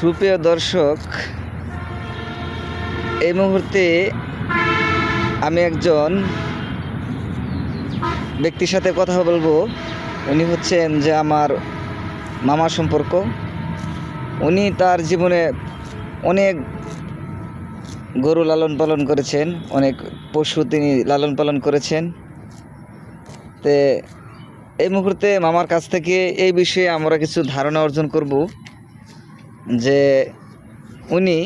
সুপ্রিয় দর্শক, এই মুহূর্তে আমি একজন ব্যক্তির সাথে কথা বলব। উনি হচ্ছেন যে আমার মামা সম্পর্ক। উনি তার জীবনে অনেক গরু লালন পালন করেছেন, অনেক পশু তিনি লালন পালন করেছেন। তে এই মুহূর্তে মামার কাছ থেকে এই বিষয়ে আমরা কিছু ধারণা অর্জন করব। যে উনি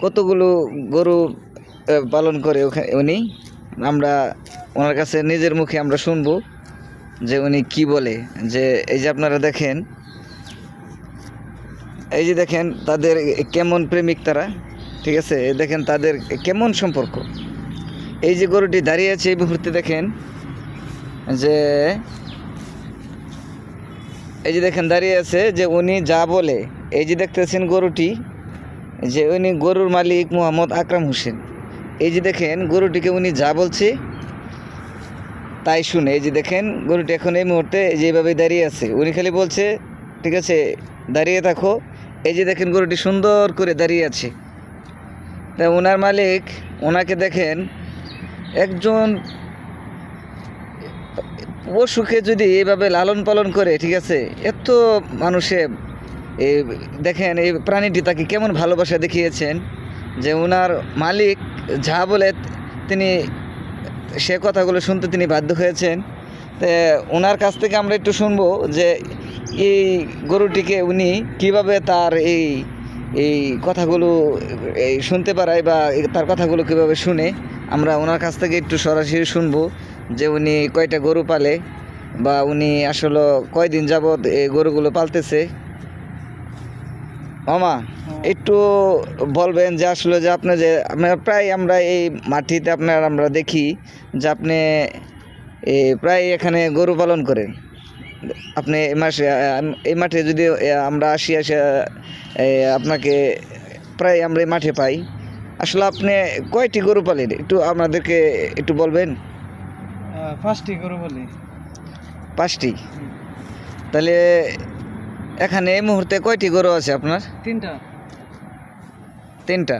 কতগুলো গরু পালন করে ওখানে উনি, আমরা ওনার কাছে নিজের মুখে আমরা শুনব যে উনি কি বলে। যে এই যে আপনারা দেখেন, এই যে দেখেন তাদের কেমন প্রেমিক তারা, ঠিক আছে? দেখেন তাদের কেমন সম্পর্ক। এই যে গরুটি দাঁড়িয়ে আছে এই মুহূর্তে দেখেন যে এই যে দেখেন, দাঁড়িয়ে আছে যে উনি যা বলে। এই যে দেখতেছেন গরুটি, যে উনি গরুর মালিক মোহাম্মদ আকরাম হোসেন। এই যে দেখেন, গরুটিকে উনি যা বলছে, তাই শুনে। এই যে দেখেন, গরুটি এখন এই মুহূর্তে যেভাবে দাঁড়িয়ে আছে। উনি খালি বলছে, ঠিক আছে, দাঁড়িয়ে থাকো। এই যে দেখেন, গরুটি সুন্দর করে দাঁড়িয়ে আছে। তা ওনার মালিক ওনাকে দেখেন, একজন পশুকে যদি এভাবে লালন পালন করে, ঠিক আছে? এত মানুষে এই দেখেন, এই প্রাণীটি তাকে কেমন ভালোবাসা দেখিয়েছেন যে ওনার মালিক যা বলে তিনি, সে কথাগুলো শুনতে তিনি বাধ্য হয়েছেন। তো ওনার কাছ থেকে আমরা একটু শুনব যে এই গরুটিকে উনি কীভাবে তার এই এই কথাগুলো, এই শুনতে পারায় বা তার কথাগুলো কীভাবে শুনে আমরা ওনার কাছ থেকে একটু সরাসরি শুনব। যে উনি কয়টা গরু পালে বা উনি আসলে কয়দিন যাবৎ এই গরুগুলো পালতেছে? মামা একটু বলবেন যে আসলে যে আপনি যে আপনার প্রায় আমরা এই মাটিতে আপনার আমরা দেখি যে আপনি প্রায় এখানে গরু পালন করেন। আপনি এই মাসে এই মাঠে যদি আমরা আসি, আসে আপনাকে প্রায় আমরা এই মাঠে পাই। আসলে আপনি কয়টি গরু পালেন? একটু আমাদেরকে একটু বলবেন। পাঁচটি গরু বলি। পাঁচটি? তাহলে এখানে এই মুহূর্তে কয়টি গরু আছে আপনার? তিনটা। তিনটা?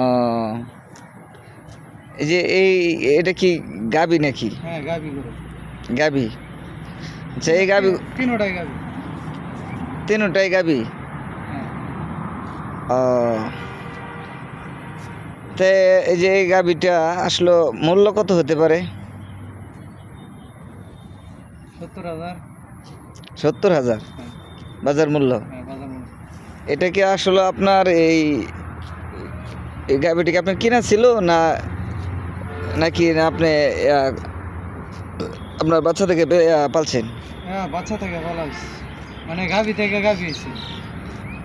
ও এই যে এই এটা কি গাবি নাকি? হ্যাঁ গাবি গরু। গাবি? আচ্ছা এই গাবি তিনোটাই গাবি। তিনটাই গাবি? হ্যাঁ। ও তে এই যে এই গাবিটা আসলো মূল্য কত হতে পারে? সত্তর হাজার। সত্তর হাজার? বাজার মূল্য? হ্যাঁ। এটা কি আসলে আপনার এই এই গাবিটিকে আপনার কিনা ছিল না নাকি না আপনি আপনার বাচ্চা থেকে পালছেন? হ্যাঁ বাচ্চা থেকে হয়েছে মানে গাবি থেকে গাবি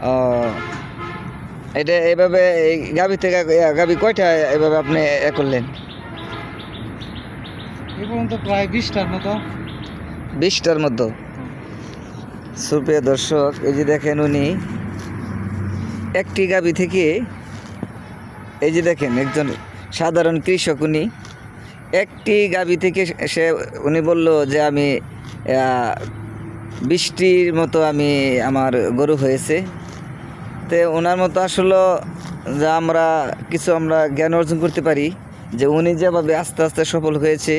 ও এটা এভাবে এই গাভি থেকে গাভি কয়টা এভাবে আপনি এ করলেন? পর্যন্ত প্রায় বিশটার মতো। বিশটার মতো? সুপ্রিয় দর্শক এই যে দেখেন উনি একটি গাভি থেকে এই যে দেখেন একজন সাধারণ কৃষক উনি একটি গাভি থেকে সে উনি বলল যে আমি বৃষ্টির মতো আমি আমার গরু হয়েছে। তো ওনার মতো আসলে যা আমরা কিছু আমরা জ্ঞান অর্জন করতে পারি, যে উনি যেভাবে আস্তে আস্তে সফল হয়েছে,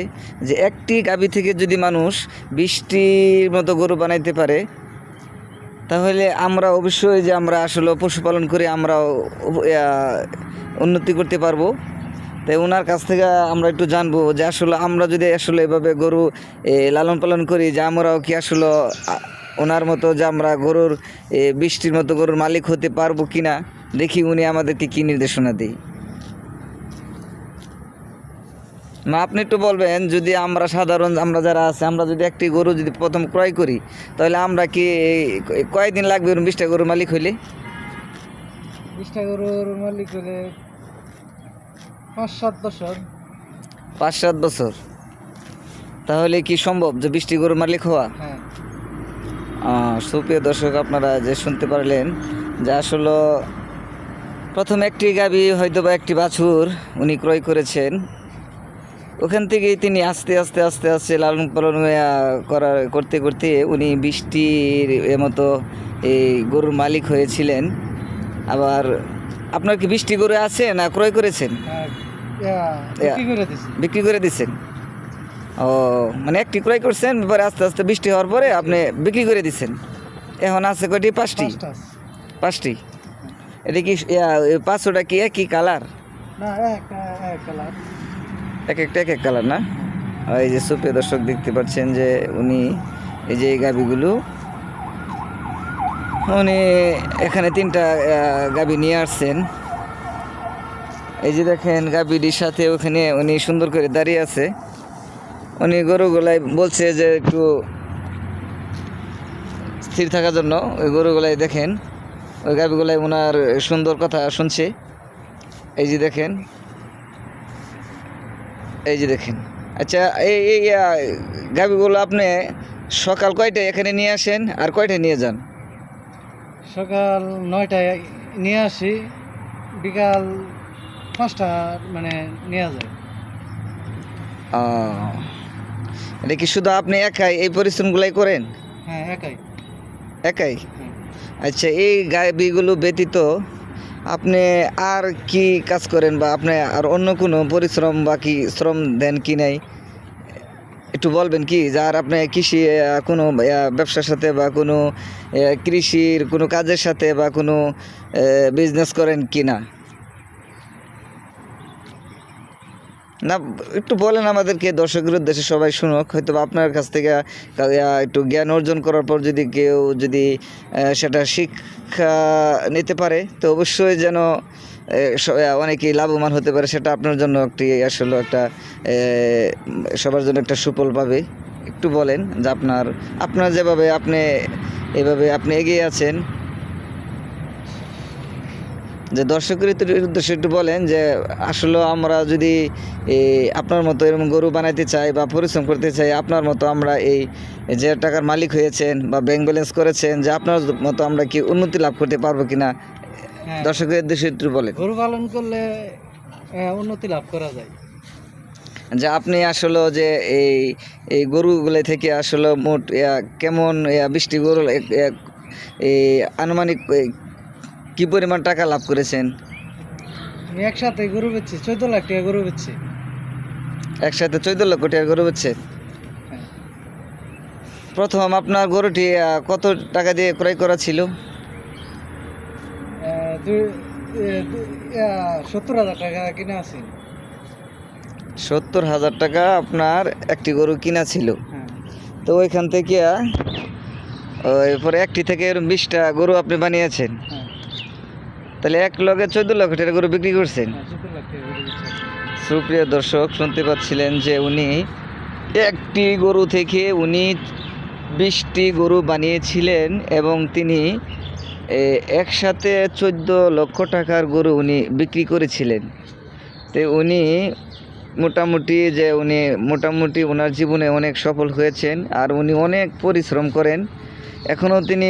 যে একটি গাভি থেকে যদি মানুষ বৃষ্টির মতো গরু বানাইতে পারে, তাহলে আমরা অবশ্যই যে আমরা আসলে পশুপালন করে আমরা উন্নতি করতে পারব। তাই ওনার কাছ থেকে আমরা একটু জানব যে আসলে আমরা যদি আসলে এভাবে গরু লালন পালন করি, যে আমরাও কি আসলে ওনার মতো যে আমরা গরুর বৃষ্টির মতো গরুর মালিক হতে পারব কি না দেখি উনি আমাদেরকে কী নির্দেশনা দেয়। না আপনি একটু বলবেন যদি আমরা সাধারণ আমরা যারা আছে আমরা যদি একটি গরু যদি প্রথম ক্রয় করি তাহলে আমরা কি কয়দিন লাগবে এরকম বিশটা গরুর মালিক হইলে? বিশটা গরুর মালিক হলে পাঁচ সাত বছর। পাঁচ সাত বছর। তাহলে কি সম্ভব যে বৃষ্টি গরুর মালিক হওয়া? হ্যাঁ। সুপ্রিয় দর্শক আপনারা যে শুনতে পারলেন যে আসলে প্রথম একটি গাবি হয়তো বা একটি বাছুর উনি ক্রয় করেছেন। ওখান থেকেই তিনি আস্তে আস্তে আস্তে আস্তে লালন পালন করা করতে করতে উনি বৃষ্টির মতো এই গরুর মালিক হয়েছিলেন। আবার আপনার কি বৃষ্টি গরু আছে না ক্রয় করেছেন? বিক্রি করে দিছি। বিক্রি করে দিছেন। ও মানে একটি ক্রয় করছেন পরে আস্তে আস্তে বৃষ্টি হওয়ার পরে আপনি বিক্রি করে দিচ্ছেন। এখন আছে কয়টি? পাঁচটি। পাঁচটি এটা কি পাঁচশোটা কি একই কালার? এক একটা এক এক কালার না? এই যে সুপ্রিয় দর্শক দেখতে পাচ্ছেন যে উনি এই যে এই গাবিগুলো উনি এখানে তিনটা গাবি নিয়ে আসছেন। এই যে দেখেন গাবিটির সাথে ওখানে উনি সুন্দর করে দাঁড়িয়ে আছে। উনি গরুগুলাই বলছে যে একটু স্থির থাকার জন্য ওই গরুগুলাই দেখেন। ওই গাবিগুলাই ওনার সুন্দর কথা শুনছে। এই যে দেখেন। এই যে দেখেন। আচ্ছা এই এই গাভিগুলো আপনি সকাল কয়টায় এখানে নিয়ে আসেন আর কয়টায় নিয়ে যান? সকাল নয়টায় নিয়ে আসি বিকাল পাঁচটা মানে নিয়ে যায়। এটা কি শুধু আপনি একাই এই পরিশ্রমগুলাই করেন? হ্যাঁ একাই। একাই? আচ্ছা এই গাভিগুলো ব্যতীত আপনি আর কি কাজ করেন বা আপনি আর অন্য কোনো পরিশ্রম বা কি শ্রম দেন কি নাই? একটু বলবেন কি যার আপনি কৃষি কোনো ব্যবসার সাথে বা কোনো কৃষির কোনো কাজের সাথে বা কোনো বিজনেস করেন কি না? না, একটু বলেন আমাদেরকে দর্শকের উদ্দেশ্যে সবাই শুনুক। হয়তো আপনার কাছ থেকে একটু জ্ঞান অর্জন করার পর যদি কেউ যদি সেটা শিক্ষা নিতে পারে, তো অবশ্যই যেন অনেকেই লাভবান হতে পারে। সেটা আপনার জন্য একটি, আসলে একটা সবার জন্য একটা সুফল পাবে। একটু বলেন যে আপনার আপনার যেভাবে আপনি, এভাবে আপনি এগিয়ে আছেন যে দর্শকের উদ্দে- উদ্দেশ্যে একটু বলেন যে আসলে আমরা যদি আপনার মতো এরকম গরু বানাইতে চাই বা পরিশ্রম করতে চাই আপনার মতো আমরা এই যে টাকার মালিক হয়েছেন বা ব্যাংক ব্যালেন্স করেছেন যে আপনার মতো আমরা কি উন্নতি লাভ করতে পারব কিনা? হ্যাঁ। দর্শকের উদ্দেশ্যে একটু বলেন। গরু পালন করলে উন্নতি লাভ করা যায়। যে আপনি আসলে যে এই এই গরুগুলো থেকে আসলে মোট কেমন বৃষ্টি গরু আনুমানিক কি পরিমাণ টাকা লাভ করেছেন? আমি একসাথে গরু বেচছি চোদ্দ লাখ টাকা গরু বেচছি। একসাথে চোদ্দ লক্ষ টাকা গরু হচ্ছে হ্যাঁ। প্রথম আপনার গরুটি কত টাকা দিয়ে ক্রয় করা ছিল? সত্তর হাজার টাকা কিনে আছি। সত্তর হাজার টাকা আপনার একটি গরু কিনা ছিল। হ্যাঁ। তো ওইখান থেকে এরপরে একটি থেকে এরকম বিশটা গরু আপনি বানিয়েছেন। হ্যাঁ। তাহলে এক লগে চোদ্দ লক্ষ টাকা গরু বিক্রি করছেন। হ্যাঁ, গরু বেচছি সুপ্রিয় দর্শক শুনতে পাচ্ছিলেন যে উনি একটি গরু থেকে উনি বিশটি গরু বানিয়েছিলেন এবং তিনি একসাথে চোদ্দ লক্ষ টাকার গরু উনি বিক্রি করেছিলেন। তো উনি মোটামুটি যে উনি মোটামুটি ওনার জীবনে অনেক সফল হয়েছেন আর উনি অনেক পরিশ্রম করেন। এখনও তিনি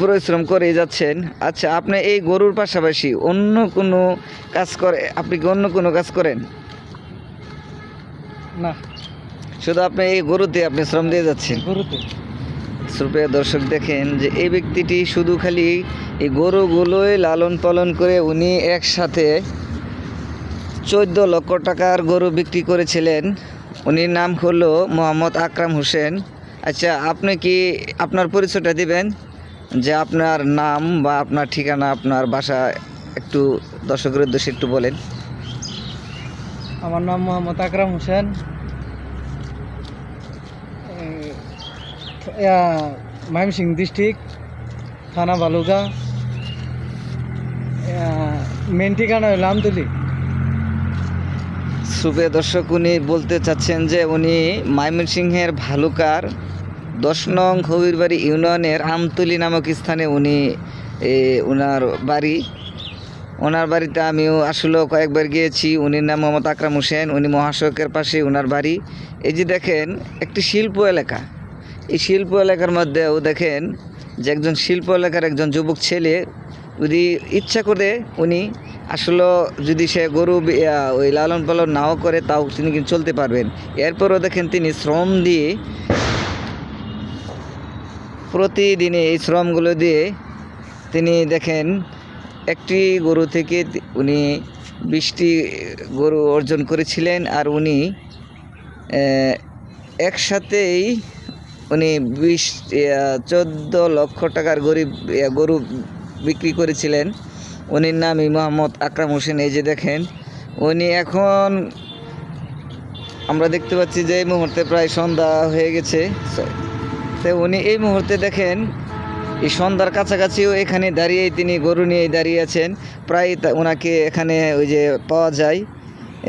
পরিশ্রম করে যাচ্ছেন। আচ্ছা আপনি এই গরুর পাশাপাশি অন্য কোনো কাজ করে আপনি কি অন্য কোনো কাজ করেন? না। শুধু আপনি এই গরুতে আপনি শ্রম দিয়ে যাচ্ছেন? গরুতে। সুপ্রিয় দর্শক দেখেন যে এই ব্যক্তিটি শুধু খালি এই গরুগুলোই লালন পালন করে উনি একসাথে চোদ্দ লক্ষ টাকার গরু বিক্রি করেছিলেন। উনির নাম হলো মোহাম্মদ আকরাম হোসেন। আচ্ছা আপনি কি আপনার পরিচয়টা দিবেন? যে আপনার নাম বা আপনার ঠিকানা আপনার বাসা একটু দর্শকের উদ্দেশ্যে একটু বলেন। আমার নাম মোহাম্মদ আকরাম হোসেন। মাইমসিং ডিস্ট্রিক্ট থানা বালুগা মেন ঠিকানা হলো আমতলি। সুপ্রিয় দর্শক উনি বলতে চাচ্ছেন যে উনি ময়মনসিংহের ভালুকার দশ নং হবিরবাড়ি ইউনিয়নের আমতলি নামক স্থানে উনি ওনার বাড়ি। ওনার বাড়িতে আমিও আসলেও কয়েকবার গিয়েছি। উনির নাম মোহাম্মদ আকরাম হোসেন, উনি মহাসড়কের পাশে ওনার বাড়ি। এই যে দেখেন, একটি শিল্প এলাকা। এই শিল্প এলাকার মধ্যেও দেখেন যে একজন শিল্প এলাকার একজন যুবক ছেলে, যদি ইচ্ছা করে উনি আসলে যদি সে গরু ওই লালন পালন নাও করে, তাও তিনি কিন্তু চলতে পারবেন। এরপরও দেখেন তিনি শ্রম দিয়ে প্রতিদিনে এই শ্রমগুলো দিয়ে তিনি দেখেন, একটি গরু থেকে উনি বিশটি গরু অর্জন করেছিলেন আর উনি একসাথেই উনি বিশ চোদ্দ লক্ষ টাকার গরিব গরু বিক্রি করেছিলেন। উনির নামই মোহাম্মদ আকরাম হোসেন। এই যে দেখেন, উনি এখন আমরা দেখতে পাচ্ছি যে এই মুহূর্তে প্রায় সন্ধ্যা হয়ে গেছে। তো উনি এই মুহূর্তে দেখেন, এই সন্ধ্যার কাছাকাছিও এখানে দাঁড়িয়েই তিনি গরু নিয়ে দাঁড়িয়ে আছেন। প্রায় ওনাকে এখানে ওই যে পাওয়া যায়।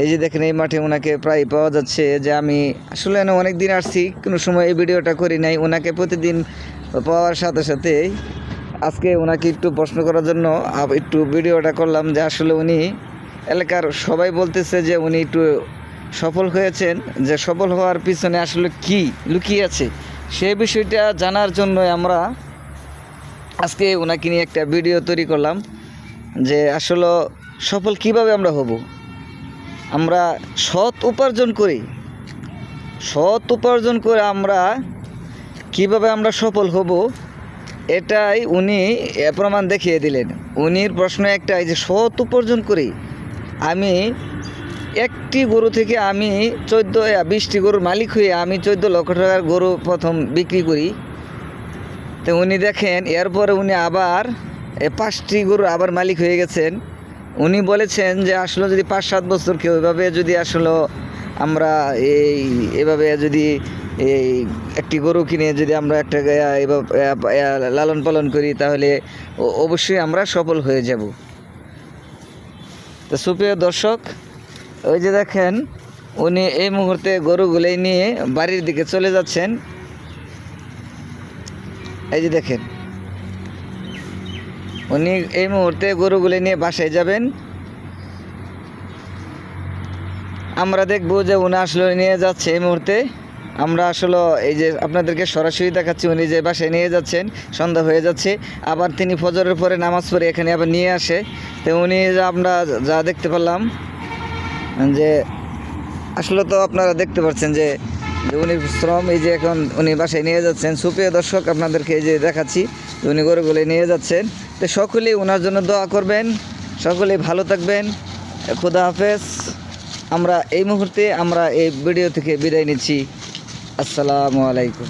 এই যে দেখেন, এই মাঠে ওনাকে প্রায় পাওয়া যাচ্ছে যে আমি আসলে অনেক দিন আসছি, কোনো সময় এই ভিডিওটা করি নাই। ওনাকে প্রতিদিন পাওয়ার সাথে সাথে আজকে ওনাকে একটু প্রশ্ন করার জন্য একটু ভিডিওটা করলাম যে আসলে উনি এলাকার সবাই বলতেছে যে উনি একটু সফল হয়েছেন, যে সফল হওয়ার পিছনে আসলে কি লুকিয়ে আছে। সেই বিষয়টা জানার জন্য আমরা আজকে ওনাকে নিয়ে একটা ভিডিও তৈরি করলাম যে আসলে সফল কীভাবে আমরা হব? আমরা সৎ উপার্জন করি। সৎ উপার্জন করে আমরা কীভাবে আমরা সফল হব? এটাই উনি প্রমাণ দেখিয়ে দিলেন। উনির প্রশ্ন একটাই যে সৎ উপার্জন করি। আমি একটি গরু থেকে আমি চোদ্দ বিশটি গরুর মালিক হয়ে আমি চোদ্দ লক্ষ টাকার গরু প্রথম বিক্রি করি। তো উনি দেখেন, এরপরে উনি আবার পাঁচটি গরুর আবার মালিক হয়ে গেছেন। উনি বলেছেন যে, আসলে যদি পাঁচ সাত বছর কেউ এভাবে যদি আসলে আমরা এই, এভাবে যদি এই একটি গরু কিনে যদি আমরা একটা লালন পালন করি, তাহলে অবশ্যই আমরা সফল হয়ে যাব। তো সুপ্রিয় দর্শক ওই যে দেখেন, উনি এই মুহূর্তে গরুগুলোই নিয়ে বাড়ির দিকে চলে যাচ্ছেন। এই যে দেখেন, উনি এই মুহূর্তে গরুগুলো নিয়ে বাসায় যাবেন। আমরা দেখব যে উনি আসলে নিয়ে যাচ্ছে এই মুহূর্তে। আমরা আসলে এই যে আপনাদেরকে সরাসরি দেখাচ্ছি, উনি যে বাসায় নিয়ে যাচ্ছেন, সন্ধ্যা হয়ে যাচ্ছে। আবার তিনি ফজরের পরে নামাজ পড়ে এখানে আবার নিয়ে আসে। তো উনি আমরা যা দেখতে পেলাম যে আসলে তো আপনারা দেখতে পাচ্ছেন যে উনি শ্রম, এই যে এখন উনি বাসায় নিয়ে যাচ্ছেন। সুপ্রিয় দর্শক, আপনাদেরকে এই যে দেখাচ্ছি উনি গরুগুলো নিয়ে যাচ্ছেন। তো সকলেই ওনার জন্য দোয়া করবেন। সকলেই ভালো থাকবেন। খুদা হাফেজ। আমরা এই মুহূর্তে আমরা এই ভিডিও থেকে বিদায় নিচ্ছি। আসসালামু আলাইকুম।